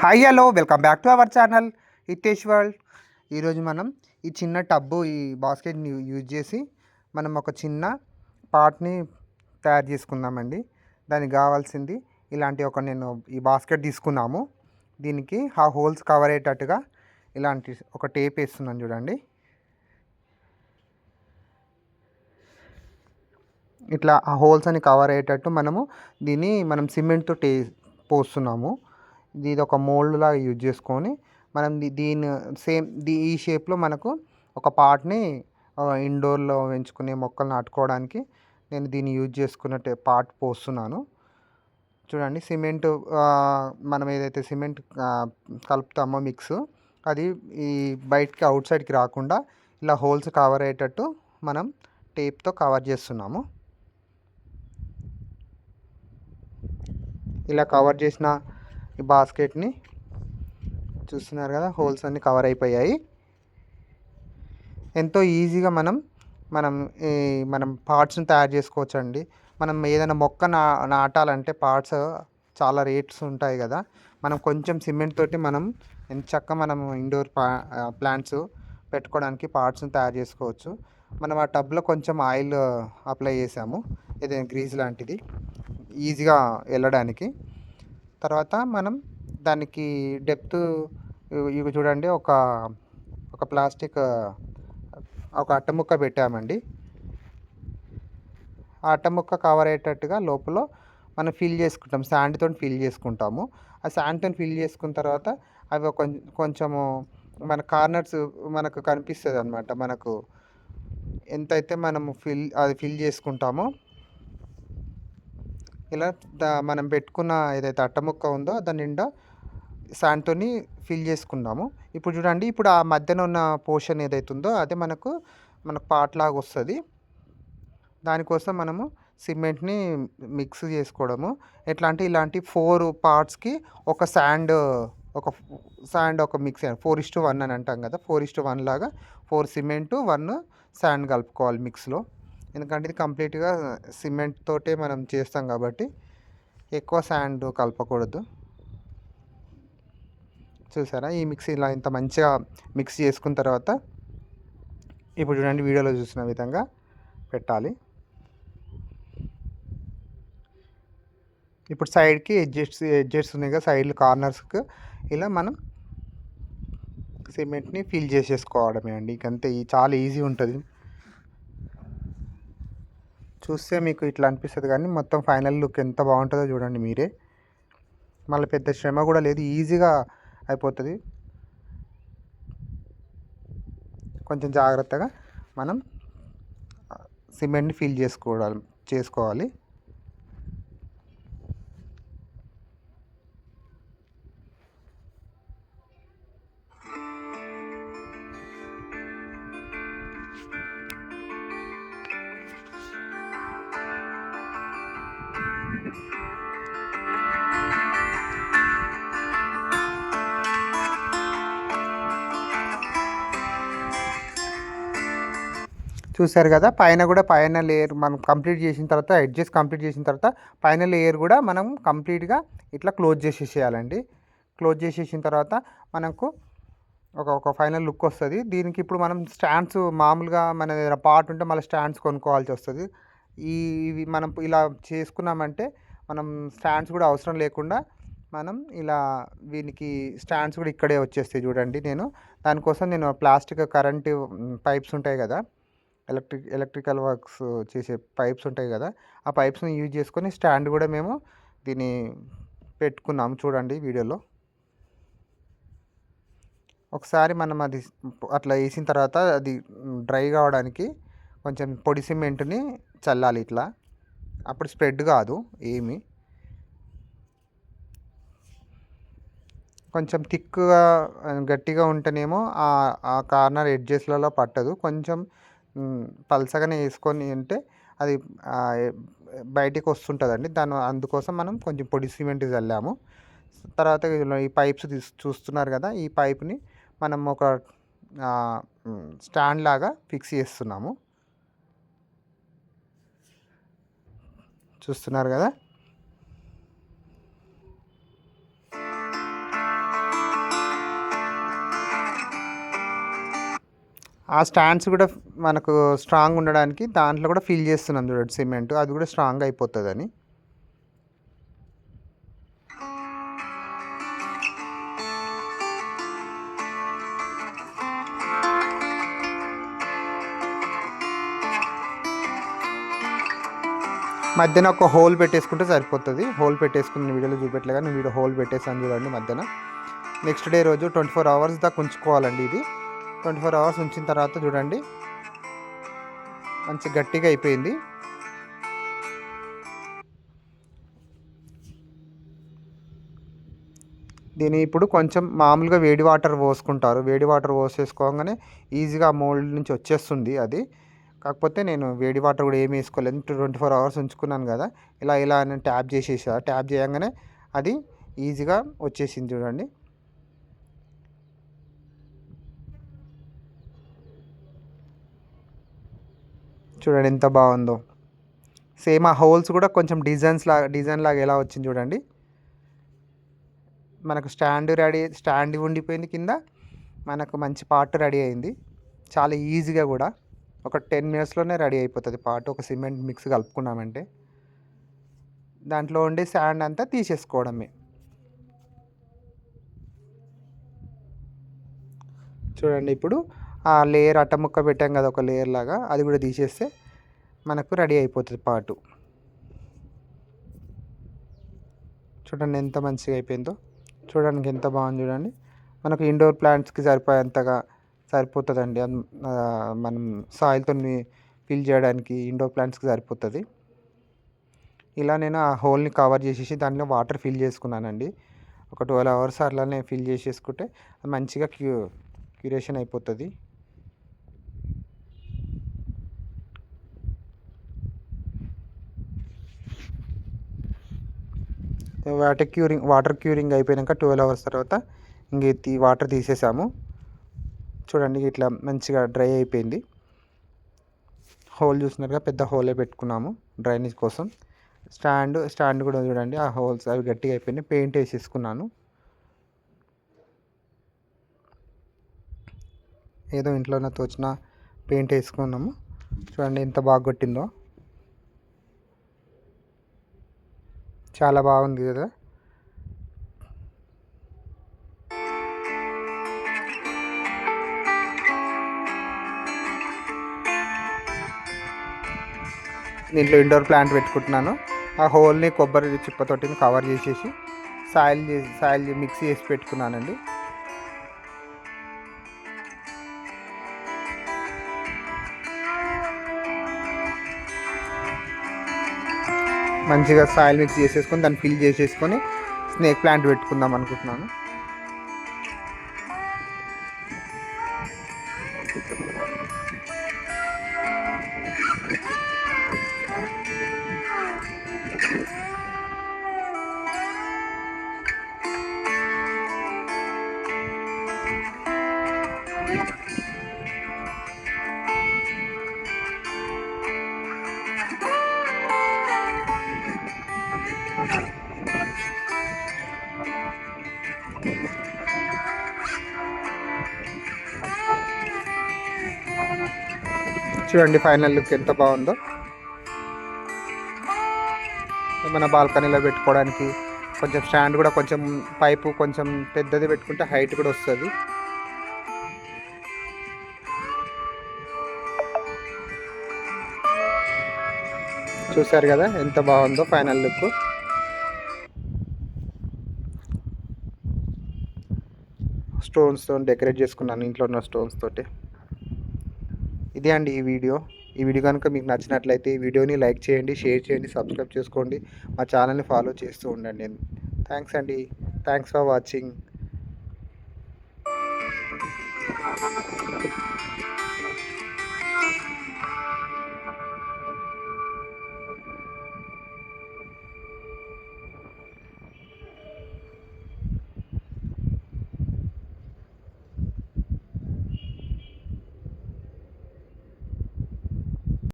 Hi hello welcome back to our channel Hitesh world. ఈరోజు మనం ఈ చిన్న టబ్బు ఈ బాస్కెట్ని యూజ్ చేసి మనం ఒక చిన్న పాట్ని తయారు చేసుకుందామండి. దానికి కావాల్సింది ఇలాంటి ఒక నేను ఈ బాస్కెట్ తీసుకున్నాము. దీనికి ఆ హోల్స్ కవర్ అయ్యేటట్టుగా ఇలాంటి ఒక టేప్ వేస్తున్నాను చూడండి. ఇట్లా ఆ హోల్స్ అని కవర్ అయ్యేటట్టు మనము దీన్ని మనం సిమెంట్తో టే పోస్తున్నాము. ఇది ఒక మోల్డ్ లాగా యూజ్ చేసుకొని మనం దీని సేమ్ దీ ఈ షేప్లో మనకు ఒక పార్ట్ని ఇండోర్లో పెంచుకునే మొక్కలు నాటుకోవడానికి నేను దీన్ని యూజ్ చేసుకున్న పార్ట్ పోస్తున్నాను. చూడండి సిమెంట్ మనం ఏదైతే సిమెంట్ కలుపుతామో మిక్స్ అది ఈ బయటికి అవుట్ సైడ్కి రాకుండా ఇలా హోల్స్ కవర్ అయ్యేటట్టు మనం టేప్తో కవర్ చేస్తున్నాము. ఇలా కవర్ చేసిన ఈ బాస్కెట్ని చూస్తున్నారు కదా హోల్స్ అన్నీ కవర్ అయిపోయాయి. ఎంతో ఈజీగా మనం మనం ఈ మనం పార్ట్స్ని తయారు చేసుకోవచ్చండి. మనం ఏదైనా మొక్క నా నాటాలంటే పార్ట్స్ చాలా రేట్స్ ఉంటాయి కదా. మనం కొంచెం సిమెంట్ తోటి మనం ఎంత చక్క మనం ఇండోర్ ప్లాంట్స్ పెట్టుకోవడానికి పార్ట్స్ని తయారు చేసుకోవచ్చు. మనం ఆ టబ్లో కొంచెం ఆయిల్ అప్లై చేసాము ఏదైనా గ్రీజ్ లాంటిది. ఈజీగా వెళ్ళడానికి. తర్వాత మనం దానికి డెప్త్ ఇవి చూడండి ఒక ఒక ప్లాస్టిక్ ఒక అట్టముక్క పెట్టామండి. ఆ అట్టముక్క కవర్ అయ్యేటట్టుగా లోపల మనం ఫిల్ చేసుకుంటాం శాండ్తో ఫిల్ చేసుకుంటాము. ఆ శాండ్తో ఫిల్ చేసుకున్న తర్వాత అవి కొంచెము మన కార్నర్స్ మనకు కనిపిస్తుంది అనమాట మనకు ఎంతైతే మనము ఫిల్ అది ఫిల్ చేసుకుంటామో ఇలా దా మనం పెట్టుకున్న ఏదైతే అట్ట ముక్క ఉందో దాని నిండా శాండ్తోని ఫిల్ చేసుకున్నాము ఇప్పుడు చూడండి ఇప్పుడు ఆ మధ్యన ఉన్న పోర్షన్ ఏదైతే ఉందో అదే మనకు మనకు పాట్లాగా వస్తుంది. దానికోసం మనము సిమెంట్ని మిక్స్ చేసుకోవడము. ఎట్లా అంటే ఇలాంటి ఫోర్ పార్ట్స్కి ఒక శాండ్ ఒక శాండ్ ఒక మిక్స్ ఫోర్ ఇస్టు వన్ అని అంటాం కదా ఫోర్ ఇస్టు వన్ లాగా ఫోర్ సిమెంటు వన్ శాండ్ కలుపుకోవాలి మిక్స్లో ఎందుకంటే ఇది కంప్లీట్గా సిమెంట్ తోటే మనం చేస్తాం కాబట్టి ఎక్కువ శాండ్ కలపకూడదు. చూసారా? ఈ మిక్సీ ఇలా ఇంత మంచిగా మిక్స్ చేసుకున్న తర్వాత ఇప్పుడు చూడండి వీడియోలో చూసిన విధంగా పెట్టాలి. ఇప్పుడు సైడ్కి ఎడ్జెట్స్ ఎడ్జెస్ ఉన్నాయి కదా సైడ్ కార్నర్స్కి ఇలా మనం సిమెంట్ని ఫిల్ చేసేసుకోవడమే అండి. ఇంకంతే ఈ చాలా ఈజీ ఉంటుంది. చూస్తే మీకు ఇట్లా అనిపిస్తుంది కానీ మొత్తం ఫైనల్ లుక్ ఎంత బాగుంటుందో చూడండి మీరే. మళ్ళీ పెద్ద శ్రమ కూడా లేదు ఈజీగా అయిపోతుంది. కొంచెం జాగ్రత్తగా మనం సిమెంట్ని ఫిల్ చేసుకోవాలి చేసుకోవాలి. చూసారు కదా పైన కూడా పైన లేయర్ మనం కంప్లీట్ చేసిన తర్వాత ఎడ్జెస్ కంప్లీట్ చేసిన తర్వాత పైన లేయర్ కూడా మనం కంప్లీట్గా ఇట్లా క్లోజ్ చేసేసేయాలండి. క్లోజ్ చేసేసిన తర్వాత మనకు ఒక ఒక ఫైనల్ లుక్ వస్తుంది. దీనికి ఇప్పుడు మనం స్టాండ్స్ మామూలుగా మన పార్ట్ ఉంటే మళ్ళీ స్టాండ్స్ కొనుక్కోవాల్సి వస్తుంది. ఈ ఇవి మనం ఇలా చేసుకున్నామంటే మనం స్టాండ్స్ కూడా అవసరం లేకుండా మనం ఇలా వీనికి స్టాండ్స్ కూడా ఇక్కడే వచ్చేస్తాయి చూడండి నేను. దానికోసం నేను ప్లాస్టిక్ కరెంట్ పైప్స్ ఉంటాయి కదా ఎలక్ట్రిక్ ఎలక్ట్రికల్ వర్క్స్ చేసే పైప్స్ ఉంటాయి కదా ఆ పైప్స్ని యూజ్ చేసుకొని స్టాండ్ కూడా మేము దీన్ని పెట్టుకున్నాము చూడండి వీడియోలో. ఒకసారి మనం అది అట్లా వేసిన తర్వాత అది డ్రై కావడానికి కొంచెం పొడి సిమెంట్ని చల్లాలి ఇట్లా. అప్పుడు స్ప్రెడ్ కాదు ఏమి. కొంచెం థిక్గా గట్టిగా ఉంటేనేమో ఆ కార్నర్ ఎడ్జెస్లలో పట్టదు. కొంచెం పలసగానే వేసుకొని ఉంటే అది బయటికి వస్తుంటుందండి. దాని అందుకోసం మనం కొంచెం పొడి సిమెంట్ చల్లాము. తర్వాత ఈ పైప్స్ తీసు చూస్తున్నారు కదా ఈ పైప్ని మనం ఒక స్టాండ్ లాగా ఫిక్స్ చేస్తున్నాము. చూస్తున్నారు కదా? ఆ స్టాండ్స్ కూడా మనకు స్ట్రాంగ్ ఉండడానికి దాంట్లో కూడా ఫిల్ చేస్తున్నాం చూడండి సిమెంట్. అది కూడా స్ట్రాంగ్ అయిపోతుందని. మధ్యన ఒక హోల్ పెట్టేసుకుంటే సరిపోతుంది. హోల్ పెట్టేసుకుని వీడియోలో చూపెట్టలే కానీ వీడియో హోల్ పెట్టేసాను చూడండి మధ్యన. నెక్స్ట్ డే రోజు ట్వంటీ ఫోర్ అవర్స్ దాకా ఉంచుకోవాలండి ఇది. ట్వంటీ ఫోర్ అవర్స్ ఉంచిన తర్వాత చూడండి. మంచి గట్టిగా అయిపోయింది. దీని ఇప్పుడు కొంచెం మామూలుగా వేడి వాటర్ పోసుకుంటారు. వేడి వాటర్ పోసేసుకోగానే ఈజీగా మోల్డ్ నుంచి వచ్చేస్తుంది అది. కాకపోతే నేను వేడి వాటర్ కూడా ఏమి వేసుకోలేదు. ట్వంటీ ఫోర్ అవర్స్ ఉంచుకున్నాను కదా ఇలా ఇలా నేను ట్యాప్ చేసేసా. ట్యాప్ చేయగానే అది ఈజీగా వచ్చేసింది చూడండి. చూడండి ఎంత బాగుందో. సేమ్ ఆ హోల్స్ కూడా కొంచెం డిజైన్స్ లాగా డిజైన్ లాగా ఎలా వచ్చింది చూడండి. మనకు స్టాండ్ రెడీ స్టాండ్ ఉండిపోయింది కింద మనకు మంచి పార్ట్ రెడీ అయింది. చాలా ఈజీగా కూడా. ఒక టెన్ మినిట్స్లోనే రెడీ అయిపోతుంది పార్ట్ ఒక సిమెంట్ మిక్స్ కలుపుకున్నామంటే. దాంట్లో ఉండే శాండ్ అంతా తీసేసుకోవడమే. చూడండి ఇప్పుడు ఆ లేయర్ అట్ట ముక్క పెట్టాం కదా ఒక లేయర్ లాగా అది కూడా తీసేస్తే మనకు రెడీ అయిపోతుంది పాటు. చూడండి ఎంత మంచిగా అయిపోయిందో. చూడడానికి ఎంత బాగుంది చూడండి. మనకు ఇండోర్ ప్లాంట్స్కి సరిపోయేంతగా సరిపోతుందండి. మనం సాయిల్తో ఫిల్ చేయడానికి ఇండోర్ ప్లాంట్స్కి సరిపోతుంది. ఇలా నేను ఆ హోల్ని కవర్ చేసేసి దాంట్లో వాటర్ ఫిల్ చేసుకున్నానండి. ఒక ట్వెల్వ్ అవర్స్ అట్లానే ఫిల్ చేసేసుకుంటే మంచిగా క్యూ క్యూరేషన్ అయిపోతుంది. వాటర్ క్యూరింగ్ వాటర్ క్యూరింగ్ అయిపోయాక ట్వెల్వ్ అవర్స్ తర్వాత ఇంక వాటర్ తీసేసాము. చూడండి ఇట్లా మంచిగా డ్రై అయిపోయింది. హోల్ చూసినారుగా పెద్ద హోలే పెట్టుకున్నాము డ్రైనేజ్ కోసం. స్టాండ్ స్టాండ్ కూడా చూడండి ఆ హోల్స్ అవి గట్టిగా అయిపోయినాయి. పెయింట్ వేసేసుకున్నాను. ఏదో ఇంట్లోనే తోచిన పెయింట్ వేసుకున్నాము. చూడండి ఎంత బాగా కొట్టిందో. చాలా బాగుంది కదా. దీంట్లో ఇండోర్ ప్లాంట్ పెట్టుకుంటున్నాను. ఆ హోల్ని కొబ్బరి చిప్పతోటిని కవర్ చేసేసి సాయిల్ చేసి సాయిల్ మిక్స్ చేసి పెట్టుకున్నానండి. మంచిగా సాయిల్ మిక్స్ చేసేసుకొని దాన్ని ఫిల్ చేసేసుకొని స్నేక్ ప్లాంట్ పెట్టుకుందాం అనుకుంటున్నాను. చూడండి ఫైనల్ లుక్ ఎంత బాగుందో. మన బాల్కనీలో పెట్టుకోవడానికి కొంచెం స్టాండ్ కూడా కొంచెం పైపు కొంచెం పెద్దది పెట్టుకుంటే హైట్ కూడా వస్తుంది. చూసారు కదా ఎంత బాగుందో ఫైనల్ లుక్. స్టోన్స్తో డెకరేట్ చేసుకున్నాను ఇంట్లో ఉన్న స్టోన్స్ తోటి. ఇదే అండి ఈ వీడియో. ఈ వీడియో కనుక మీకు నచ్చినట్లయితే ఈ వీడియోని లైక్ చేయండి షేర్ చేయండి సబ్స్క్రైబ్ చేసుకోండి. మా ఛానల్ని ఫాలో చేస్తూ ఉండండి. థ్యాంక్స్ అండి. Thanks for watching.